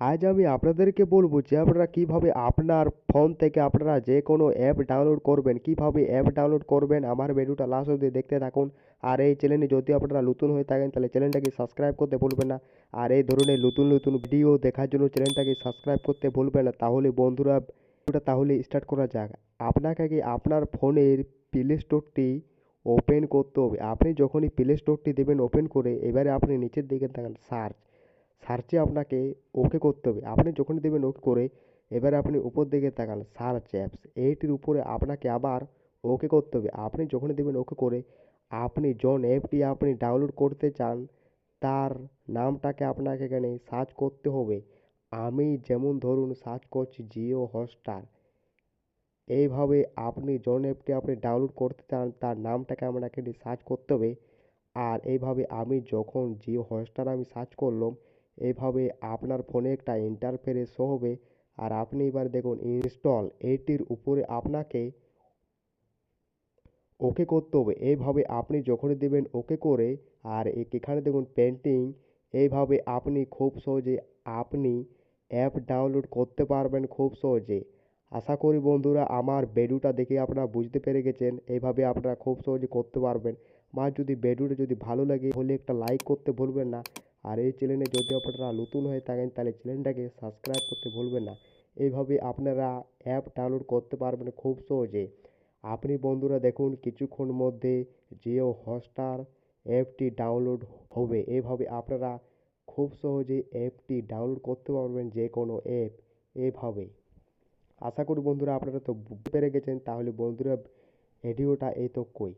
আজ আমি আপনাদেরকে বলব যে আপনারা কীভাবে আপনার ফোন থেকে আপনারা যে কোনো অ্যাপ ডাউনলোড করবেন, কীভাবে অ্যাপ ডাউনলোড করবেন, আমার ভিডিওটা লাস্ট অবধি দেখতে থাকুন। আর এই চ্যানেলে যদি আপনারা নতুন হয়ে থাকেন, তাহলে চ্যানেলটাকে সাবস্ক্রাইব করতে ভুলবেন না। আর এই ধরনের নতুন নতুন ভিডিও দেখার জন্য চ্যানেলটাকে সাবস্ক্রাইব করতে ভুলবেন না। তাহলে বন্ধুরা, ভিডিওটা তাহলে স্টার্ট করা যাক। আপনাকে আগে আপনার ফোনের প্লে স্টোরটি ওপেন করতে হবে। আপনি যখনই প্লে স্টোরটি দেবেন ওপেন করে এবারে আপনি নিচের দিকে তাকান সার্চ সার্চে আপনাকে ওকে করতে হবে। আপনি যখনই দেবেন ওকে করে, এবারে আপনি উপর দিকে তাকান। সার্চ অ্যাপস এইটির উপরে আপনাকে আবার ওকে করতে হবে। আপনি যখনই দেবেন ওকে করে, আপনি জন অ্যাপটি আপনি ডাউনলোড করতে চান, তার নামটাকে আপনাকে এখানে সার্চ করতে হবে। আমি যেমন ধরুন সার্চ করছি জিও হটস্টার এইভাবে আপনি জন অ্যাপটি আপনি ডাউনলোড করতে চান, তার নামটাকে আপনাকে সার্চ করতে হবে। আর এইভাবে আমি যখন জিও হটস্টার আমি সার্চ করলাম এইভাবে আপনার ফোনে একটা ইন্টারফেস শো হবে। আর আপনি এবার দেখুন ইনস্টল এইটির উপরে আপনাকে ওকে করতে হবে। এইভাবে আপনি যখনই দেবেন ওকে করে, আর এখানে দেখুন পেন্টিং এইভাবে আপনি খুব সহজে আপনি অ্যাপ ডাউনলোড করতে পারবেন খুব সহজে। আশা করি বন্ধুরা, আমার ভিডিওটা দেখে আপনারা বুঝতে পেরে গেছেন। এইভাবে আপনারা খুব সহজে করতে পারবেন। বা যদি ভিডিওটা যদি ভালো লাগে হলে একটা লাইক করতে ভুলবেন না। আর এই চ্যানেলে যদি আপনারা নতুন হয়ে থাকেন, তাহলে চ্যানেলটাকে সাবস্ক্রাইব করতে ভুলবেন না। এইভাবে আপনারা অ্যাপ ডাউনলোড করতে পারবেন খুব সহজে। আপনি বন্ধুরা দেখুন, কিছুক্ষণ মধ্যে জিও হটস্টার অ্যাপটি ডাউনলোড হবে। এভাবে আপনারা খুব সহজে অ্যাপটি ডাউনলোড করতে পারবেন যে কোনো অ্যাপ এভাবে আশা করি বন্ধুরা আপনারা তো পেরে গেছেন, তাহলে বন্ধুরা ভিডিওটা কই